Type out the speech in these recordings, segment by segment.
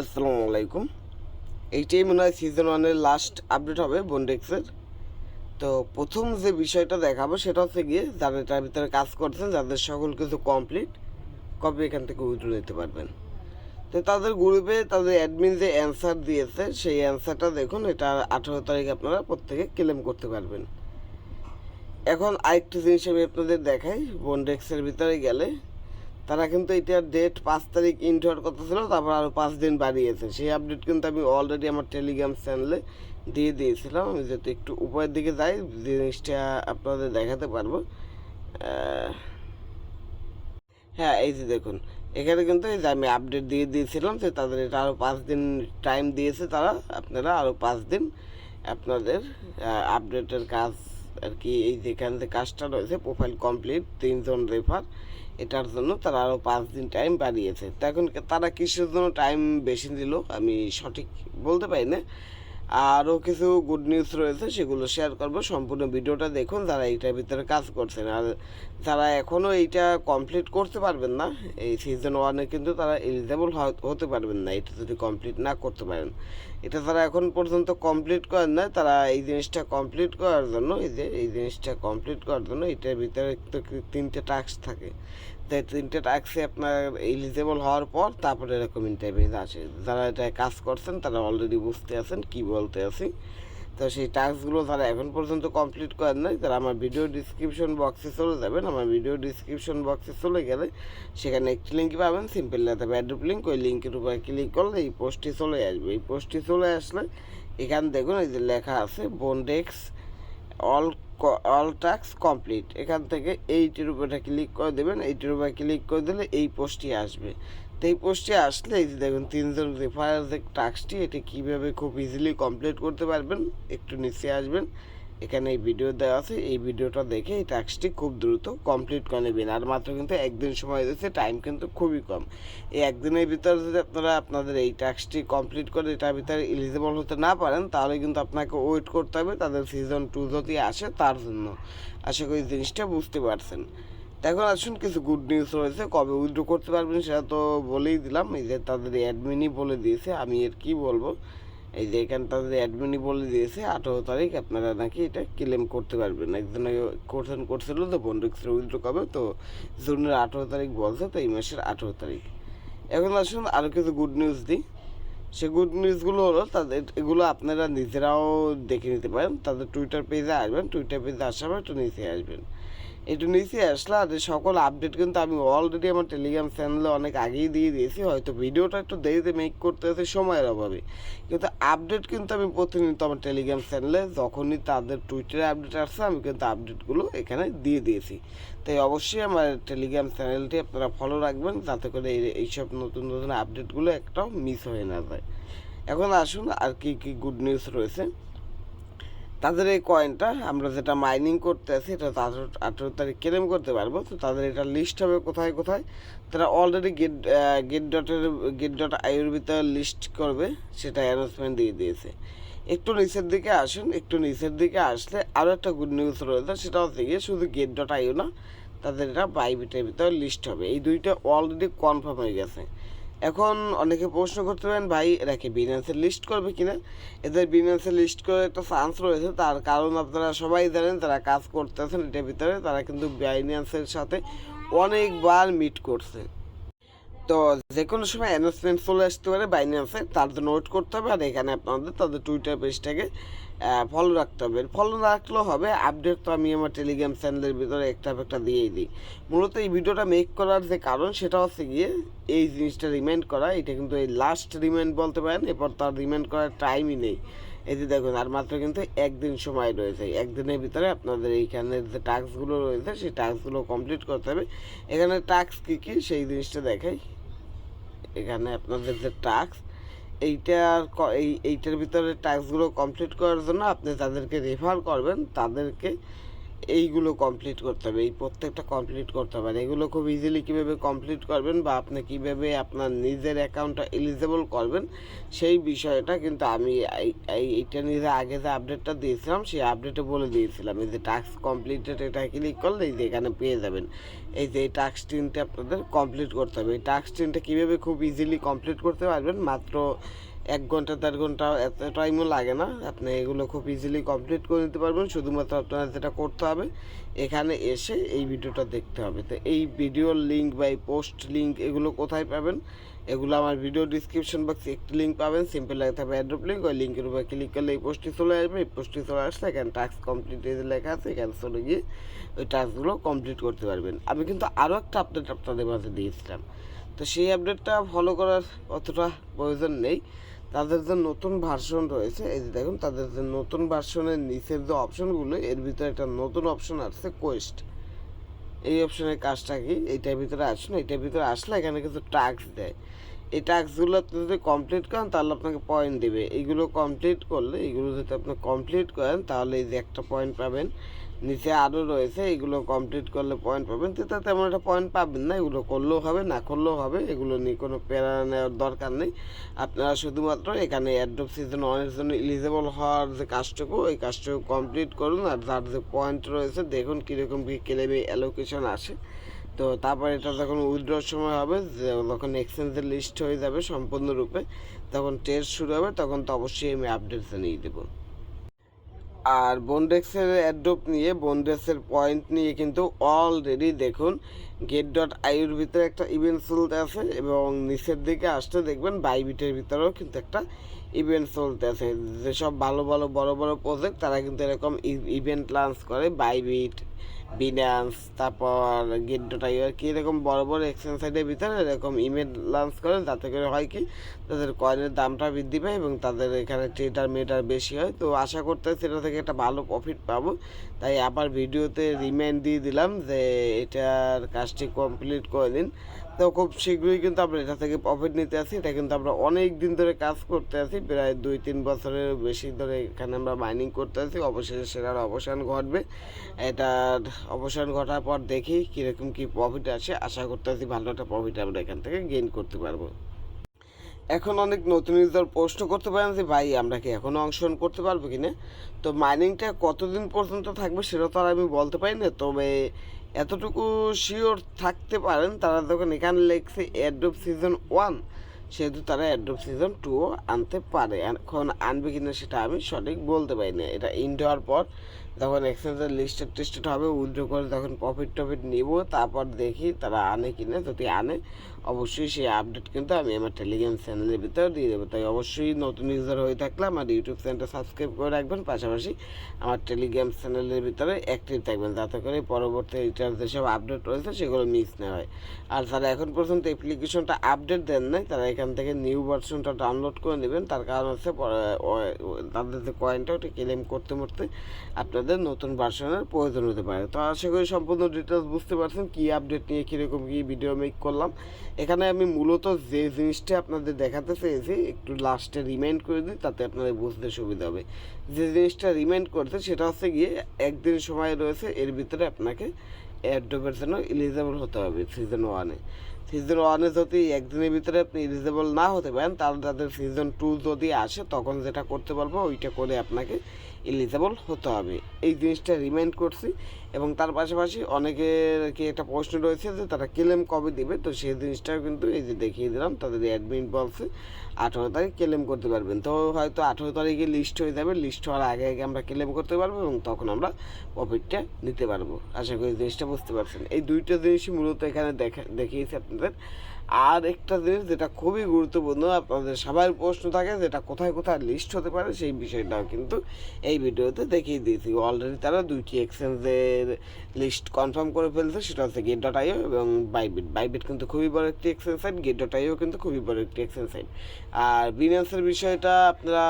আসসালামু আলাইকুম। এইটাই মনে হয় সিজন ওয়ানের লাস্ট আপডেট হবে বন্ডেক্সের তো প্রথম যে বিষয়টা দেখাবো সেটা হচ্ছে গিয়ে যারা তার ভিতরে কাজ করছেন, যাদের সকল কিছু কমপ্লিট কপি এখান থেকে উইড্রো নিতে পারবেন। তো তাদের গ্রুপে তাদের অ্যাডমিন যে অ্যান্সার দিয়েছে, সেই অ্যান্সারটা দেখুন, এটা আঠারো তারিখ আপনারা প্রত্যেকে ক্লেম করতে পারবেন। এখন আরেকটি জিনিস আমি আপনাদের দেখাই বন্ডেক্সের ভিতরে গেলে তারা কিন্তু এটার ডেট পাঁচ তারিখ ইন্ট হওয়ার কথা ছিল, তারপর আরও পাঁচ দিন বাড়িয়েছে। সেই আপডেট কিন্তু আমি অলরেডি আমার টেলিগ্রাম চ্যানেলে দিয়ে দিয়েছিলাম। আমি যাতে একটু উপরের দিকে যাই, জিনিসটা আপনাদের দেখাতে পারব। হ্যাঁ এই যে দেখুন, এখানে কিন্তু এই যে আমি আপডেট দিয়ে দিয়েছিলাম যে তাদের এটা আরও পাঁচ দিন টাইম দিয়েছে তারা, আপনারা আরও পাঁচ দিন আপনাদের আপডেটের কাজ আর কি, এই যেখান থেকে কাজটা রয়েছে প্রোফাইল কমপ্লিট তিনজন রেফার এটার জন্য তারা আরও পাঁচ দিন টাইম বাড়িয়েছে তো এখন তারা কিসের জন্য টাইম বেশি দিল আমি সঠিক বলতে পারি না। আরও কিছু গুড নিউজ রয়েছে, সেগুলো শেয়ার করব। সম্পূর্ণ ভিডিওটা দেখুন, যারা এইটার ভিতরে কাজ করছেন। আর যারা এখনও এইটা কমপ্লিট করতে পারবেন না, এই সিজন ওয়ানে কিন্তু তারা এলিজেবল হতে পারবেন না, এটা যদি কমপ্লিট না করতে পারেন। এটা যারা এখন পর্যন্ত কমপ্লিট করেন না তারা এই জিনিসটা কমপ্লিট করার জন্য, এই যে এই জিনিসটা কমপ্লিট করার জন্য এটার ভিতরে তো তিনটে টাস্ক থাকে। তিনটে টাস্কে আপনার এলিজেবল হওয়ার পর তারপরে এরকম ইন্টারভিউ আসে। যারা এটা কাজ করছেন, তারা অলরেডি বুঝতে আছেন, কি বলতে আছি। তো সেই টাস্কগুলো যারা এখন পর্যন্ত কমপ্লিট করেন নাই, তারা আমার ভিডিও ডিসক্রিপশন বক্সে চলে যাবেন। আমার ভিডিও ডিসক্রিপশন বক্সে চলে গেলে সেখানে একটি লিঙ্ক পাবেন সিম্পল লেখা ব্যাডরুপ লিঙ্ক ওই লিঙ্কের উপরে ক্লিক করলে এই পোস্টটি চলে আসবে। এই পোস্টটি চলে আসলে এখানে দেখুন, এই যে লেখা আছে Bondex all all task complete এখান থেকে এইটির উপরে ক্লিক করে দেবেন, এইটির উপরে ক্লিক করে দিলে এই পোস্টটি আসবে। তো এই পোস্টটি আসলে এই যে দেখুন, তিনজন রেফারের যে টাস্কটি এটি কীভাবে খুব ইজিলি কমপ্লিট করতে পারবেন, একটু নিচে আসবেন। এখানে এই ভিডিও দেওয়া আছে। এই ভিডিওটা দেখে এই টাস্কটি খুব দ্রুত কমপ্লিট করে নেবেন। আর মাত্র কিন্তু একদিন সময় দিয়েছে টাইম কিন্তু খুবই কম। এই একদিনের ভিতরে যদি আপনারা আপনাদের এই টাস্কটি কমপ্লিট করে এটার ভিতরে এলিজিবল হতে না পারেন, তাহলে কিন্তু আপনাকে ওয়েট করতে হবে তাদের সিজন টু যদি আসে তার জন্য। আশা করি জিনিসটা বুঝতে পারছেন। এখন আসুন, কিছু গুড নিউজ রয়েছে। কবে উইথড্র করতে পারবেন সেটা তো বলেই দিলাম। এই যে তাদের অ্যাডমিনই বলে দিয়েছে, আমি এর কি বলব? এই যে এখানে তাদের অ্যাডমিনই বলে দিয়েছে, আঠেরো তারিখ আপনারা নাকি এটা ক্লেম করতে পারবেন। একজন কোর্সন করছিল তো বন্ডেক্সের উইথড্র কবে তো জুনের আঠেরো তারিখ বলছে, তো এই মাসের আঠেরো তারিখ। এখন আসুন আরও কিছু গুড নিউজ দিই। সে গুড নিউজগুলো হলো, তাদের এগুলো আপনারা নিজেরাও দেখে নিতে পারেন। তাদের টুইটার পেজে আসবেন টুইটার পেজে আসার পর একটু নিচে আসবেন। একটু নিচে আসলে, আর সকল আপডেট কিন্তু আমি অলরেডি আমার টেলিগ্রাম চ্যানেলে অনেক আগেই দিয়ে দিয়েছি। হয়তো ভিডিওটা একটু দেরিতে মেক করতে হচ্ছে সময়ের অভাবে। কিন্তু আপডেট কিন্তু আমি প্রতিনিয়ত আমার টেলিগ্রাম চ্যানেলে যখনই তাদের টুইটারে আপডেট আসছে, আমি কিন্তু আপডেটগুলো এখানে দিয়ে দিয়েছি। তাই অবশ্যই আমার টেলিগ্রাম চ্যানেলটি আপনারা ফলো রাখবেন, যাতে করে এই, এইসব নতুন নতুন আপডেটগুলো একটাও মিস হয়ে না যায়। এখন আসুন আর কি কি গুড নিউজ রয়েছে। তাদের এই কয়েনটা আমরা যেটা মাইনিং করতে আছি, এটা আঠেরো আঠেরো তারিখ ক্লেম করতে পারব, তো তাদের এটা লিস্ট হবে কোথায় কোথায়? তারা অলরেডি গেট গেট ডটের গেট ডট আইয়ের ভিতরে লিস্ট করবে, সেটা অ্যানাউন্সমেন্ট দিয়ে দিয়েছে। একটু নিচের দিকে আসুন, একটু নিচের দিকে আসলে আরও একটা গুড নিউজ রয়েছে, সেটা হচ্ছে গিয়ে শুধু গেট ডট আইও না, তাদের এটা বাইবিটের ভিতরে লিস্ট হবে। এই দুইটা অলরেডি কনফার্ম হয়ে গেছে। এখন অনেকে প্রশ্ন করতে পারেন, ভাই, এরা কি বিনান্সের লিস্ট করবে কিনা? এদের বিনান্সের লিস্ট করে একটা চান্স রয়েছে। তার কারণ আপনারা সবাই জানেন, তারা কাজ করতেছেন এটার ভিতরে। তারা কিন্তু বাইন্যান্সের সাথে অনেকবার মিট করছে। তো যে কোনো সময় অ্যানাউন্সমেন্ট চলে আসতে পারে বাইন্যান্সে তার জন্য ওয়েট করতে হবে। আর এখানে আপনাদের, তাদের টুইটার পেজটাকে ফলো রাখতে হবে। ফলো না রাখলেও হবে। আপডেট তো আমি আমার টেলিগ্রাম চ্যানেলের ভিতরে একটা একটা দিয়েই দিই। মূলত এই ভিডিওটা মেক করার যে কারণ, সেটা হচ্ছে গিয়ে এই জিনিসটা রিমাইন্ড করা। এটা কিন্তু এই লাস্ট রিমাইন্ড বলতে পারেন, এরপর তার রিমাইন্ড করার টাইমই নেই। এই যে দেখুন, আর মাত্র কিন্তু একদিন সময় রয়েছে। একদিনের ভিতরে আপনাদের এইখানের যে টাস্কগুলো রয়েছে, সেই টাস্কগুলো কমপ্লিট করতে হবে। এখানে টাস্ক কী কী, সেই জিনিসটা দেখাই। এখানে আপনাদের যে টাস্ক এইটার ক- এই এইটার ভিতরে টাস্কগুলো কমপ্লিট করার জন্য আপনি যাদেরকে রেফার করবেন তাদেরকে এইগুলো কমপ্লিট করতে হবে, এই প্রত্যেকটা কমপ্লিট করতে হবে। আর এগুলো খুব ইজিলি কীভাবে কমপ্লিট করবেন বা আপনি কীভাবে আপনার নিজের অ্যাকাউন্টটা এলিজেবল করবেন, সেই বিষয়টা কিন্তু আমি এই- এই, এইটা নিজে আগে যে আপডেটটা দিয়েছিলাম, সেই আপডেটে বলে দিয়েছিলাম। এই যে টাস্ক কমপ্লিটেড এটা ক্লিক করলে এই যে এখানে পেয়ে যাবেন। এই যে এই টাস্ক তিনটে আপনাদের কমপ্লিট করতে হবে। এই টাস্ক তিনটা কীভাবে খুব ইজিলি কমপ্লিট করতে পারবেন, মাত্র এক ঘণ্টা, দেড় ঘণ্টা এত টাইমও লাগে না। আপনি এগুলো খুব ইজিলি কমপ্লিট করে নিতে পারবেন। শুধুমাত্র আপনার যেটা করতে হবে, এখানে এসে এই ভিডিওটা দেখতে হবে। তো এই ভিডিওর লিঙ্ক বা এই পোস্ট লিঙ্ক এগুলো কোথায় পাবেন? এগুলো আমার ভিডিও ডিসক্রিপশন বক্সে একটি লিঙ্ক পাবেন। সিম্পল লাগে থাকবে অ্যাড্রপ লিঙ্ক ওই লিঙ্কের উপর ক্লিক করলে এই পোস্টটি চলে আসবে। এই পোস্টটি চলে আসলে এখানে টাস্ক কমপ্লিট লেখা আছে, এখানে চলে গিয়ে ওই টাস্কগুলো কমপ্লিট করতে পারবেন। আমি কিন্তু আরও একটা আপডেট আপনাদের মাঝে দিয়েছিলাম। তো সেই আপডেটটা ফলো করার অতটা প্রয়োজন নেই। তাদের যে নতুন ভার্সন রয়েছে, এই যে দেখুন, তাদের যে নতুন ভার্সনের নিচের যে অপশনগুলো এর ভিতরে একটা নতুন অপশন আসছে কোয়েস্ট এই অপশনের কাজটা কি? এইটার ভিতরে আসুন, এইটার ভিতরে আসলে এখানে কিছু টাস্ক দেয়। এই টাস্কগুলো আপনি যদি কমপ্লিট করেন, তাহলে আপনাকে পয়েন্ট দেবে। এইগুলো কমপ্লিট করলে, এইগুলো যদি আপনি কমপ্লিট করেন, তাহলে এই যে একটা পয়েন্ট পাবেন। নিচে আরও রয়েছে, এগুলো কমপ্লিট করলে পয়েন্ট পাবেন। তো তাতে তেমন একটা পয়েন্ট পাবেন না, এগুলো করলেও হবে, না করলেও হবে, এগুলো নিয়ে কোনো প্যারা নেওয়ার দরকার নেই। আপনারা শুধুমাত্র এখানে অ্যাড্রপ সিজন ওয়ানের জন্য এলিজেবল হওয়ার যে কাজটুকু, ওই কাজটুকু কমপ্লিট করুন, আর যার যে পয়েন্ট রয়েছে, দেখুন কীরকম কী ক্লেমে অ্যালোকেশন আসে। তো তারপর এটা যখন উইথড্রর সময় হবে, যে যখন এক্সচেঞ্জের লিস্ট হয়ে যাবে সম্পূর্ণরূপে, তখন টেস্ট শুরু হবে, তখন তো অবশ্যই আমি আপডেট জানিয়ে দেবো। আর বন্ডেক্সের অ্যাড্রপ নিয়ে বন্ডেক্সের পয়েন্ট নিয়ে কিন্তু অলরেডি দেখুন গেট ডট আইউর ভিতরে একটা ইভেন্ট চলতে আছে এবং নিচের দিকে আসতে দেখবেন বাইবিটের ভিতরেও কিন্তু একটা ইভেন্ট চলতে আছে। যেসব ভালো ভালো বড় বড় প্রজেক্ট তারা কিন্তু এরকম ইভেন্ট লঞ্চ করে বাইবিট বিনান্স তারপর গেডোটা ডট আর কি, এরকম বড় বড় এক্সচেঞ্জ সাইটের ভিতরে এরকম ইমেল লঞ্চ করে, যাতে করে হয় কি, তাদের কয়েনের দামটা বৃদ্ধি পায় এবং তাদের এখানে ট্রেটার মেটার বেশি হয়। তো আশা করতে সেটা থেকে একটা ভালো প্রফিট পাবো। তাই আবার ভিডিওতে রিমাইন্ড দিয়ে দিলাম যে এটার কাজটি কমপ্লিট করে দিন তো খুব শীঘ্রই কিন্তু আমরা এটা থেকে প্রফিট নিতে আসি এটা কিন্তু আমরা অনেক দিন ধরে কাজ করতে আছি। প্রায় দুই, তিন বছরের বেশি ধরে এখানে আমরা মাইনিং করতে আছি। অবশেষে সেটার অবসান ঘটবে। এটার অবসান ঘটার পর দেখি কীরকম কী প্রফিট আসে। আশা করতে আছি ভালো একটা প্রফিট আমরা এখান থেকে গেইন করতে পারব। এখন অনেক নতুন ইউজার প্রশ্ন করতে পারেন যে, ভাই, আমরা কি এখনও অংশগ্রহণ করতে পারব কি না তো মাইনিংটা কতদিন পর্যন্ত থাকবে সেটা তো আর আমি বলতে পারি না। তবে এতটুকু শিওর থাকতে পারেন, তারা যখন এখানে লেখছে অ্যাড্রপ সিজন ওয়ান সেহেতু তারা অ্যাড্রপ সিজন টুও আনতে পারে। এখন আনবে কিনা সেটা আমি সঠিক বলতে পারি না। এটা ইন্ড হওয়ার পর যখন এক্সচেঞ্জের লিস্টেড টেস্টেড হবে, উইথড্র করে তখন প্রফিট টফিট নিব, তারপর দেখি তারা আনে কি না যদি আনে, অবশ্যই সেই আপডেট কিন্তু আমি আমার টেলিগ্রাম চ্যানেলের ভিতরে দিয়ে দেবো। তাই অবশ্যই নতুন ইউজার হয়ে থাকলে আমার ইউটিউব চ্যানেলটা সাবস্ক্রাইব করে রাখবেন। পাশাপাশি আমার টেলিগ্রাম চ্যানেলের ভিতরে অ্যাক্টিভ থাকবেন, যাতে করে পরবর্তী এটার যেসব আপডেট রয়েছে সেগুলো মিস না হয়। আর যারা এখন পর্যন্ত অ্যাপ্লিকেশনটা আপডেট দেন নাই, তারা এখান থেকে নিউ ভার্সনটা ডাউনলোড করে নেবেন। তার কারণ হচ্ছে তাদের যে কয়েনটা ওটা ক্লেম করতে করতে আপনাদের নতুন ভার্সনের প্রয়োজন হতে পারে। তো আশা করি সম্পূর্ণ ডিটেলস বুঝতে পারছেন, কী আপডেট নিয়ে, কীরকম কী ভিডিও মেক করলাম। এখানে আমি মূলত যে জিনিসটা আপনাদের দেখাতে চেয়েছি, একটু লাস্টে রিমাইন্ড করে দিই, তাতে আপনাদের বুঝতে সুবিধা হবে। যে জিনিসটা রিমাইন্ড করতে সেটা হচ্ছে গিয়ে একদিন সময় রয়েছে, এর ভিতরে আপনাকে এয়ারড্রপের জন্য এলিজেবল হতে হবে সিজন ওয়ানে সিজন ওয়ানে যদি একদিনের ভিতরে আপনি এলিজেবল না হতে পারেন, তাহলে তাদের সিজন টু যদি আসে, তখন যেটা করতে পারব, ওইটা করে আপনাকে এলিজেবল হতে হবে। এই জিনিসটা রিমাইন্ড করছি এবং তার পাশাপাশি অনেকের কি একটা প্রশ্ন রয়েছে যে তারা ক্লেম কবে দেবে? তো সেই জিনিসটাও কিন্তু এই যে দেখিয়ে দিলাম, তাদের অ্যাডমিন বলছে আঠেরো তারিখ ক্লেম করতে পারবেন। তো হয়তো আঠেরো তারিখে লিস্ট হয়ে যাবে লিস্ট হওয়ার আগে আগে আমরা ক্লেম করতে পারব এবং তখন আমরা প্রফিটটা নিতে পারব। আশা করি জিনিসটা বুঝতে পারছেন। এই দুইটা জিনিসই মূলত এখানে দেখা, দেখিয়েছি আপনাদের। আর একটা জিনিস যেটা খুবই গুরুত্বপূর্ণ, আপনাদের সবার প্রশ্ন থাকে যেটা কোথায় কোথায় লিস্ট হতে পারে, সেই বিষয়টাও কিন্তু এই ভিডিওতে দেখিয়ে দিয়েছি। অলরেডি তারা দুইটি এক্সচেঞ্জের লিস্ট কনফার্ম করে ফেলছে, সেটা হচ্ছে গেট ডট আইও এবং বাইবিট বাইবিট কিন্তু খুবই বড় একটি exchange site Gate dot I কিন্তু খুবই বড় একটি এক্সচেঞ্জ সাইট আর বিনান্সের বিষয়টা আপনারা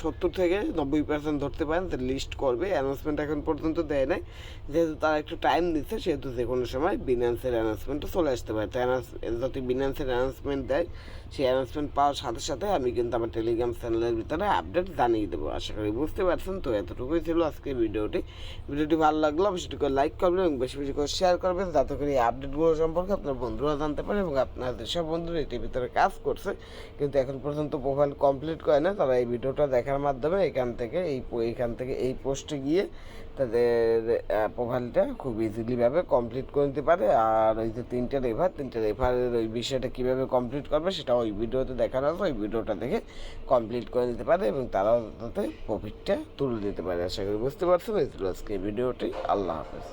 সত্তর থেকে নব্বই পার্সেন্ট ধরতে পারেন যে লিস্ট করবে অ্যানাউন্সমেন্ট এখন পর্যন্ত দেয় নাই। যেহেতু তারা একটু টাইম দিচ্ছে, সেহেতু যে কোনো সময় বিনান্সের অ্যানাউন্সমেন্টও চলে আসতে পারে। তাই যদি বিনান্সের অ্যানাউন্সমেন্ট দেয়, সেই অ্যানাউন্সমেন্ট পাওয়ার সাথে সাথে আমি কিন্তু আমার টেলিগ্রাম চ্যানেলের ভিতরে আপডেট জানিয়ে দেবো। আশা করি বুঝতে পারছেন, তো এতটুকুই ছিল আজকের ভিডিওটি। ভিডিওটি ভালো লাগল, অবশ্যই করে লাইক করবেন এবং বেশি বেশি করে শেয়ার করবেন, যাতে করে এই আপডেটগুলো সম্পর্কে আপনার বন্ধুরা জানতে পারে এবং আপনার যেসব বন্ধুরা এটির ভিতরে কাজ করছে। কিন্তু এখন পর্যন্ত প্রোফাইল কমপ্লিট করে না, তারা এই ভিডিওটা দেখার মাধ্যমে এখান থেকে এই এইখান থেকে এই পোস্টে গিয়ে তাদের প্রোফাইলটা খুব ইজিলিভাবে কমপ্লিট করে নিতে পারে। আর ওই যে তিনটে রেফার তিনটে রেফারের ওই বিষয়টা কীভাবে কমপ্লিট করবে সেটা ওই ভিডিওতে দেখানো আছে, ওই ভিডিওটা দেখে কমপ্লিট করে নিতে পারে এবং তারাও তাতে প্রফিটটা তুলে দিতে পারে। আশা করি বুঝতে পারছেন, এই ছিল আজকে ভিডিওটি। আল্লাহ হাফেজ।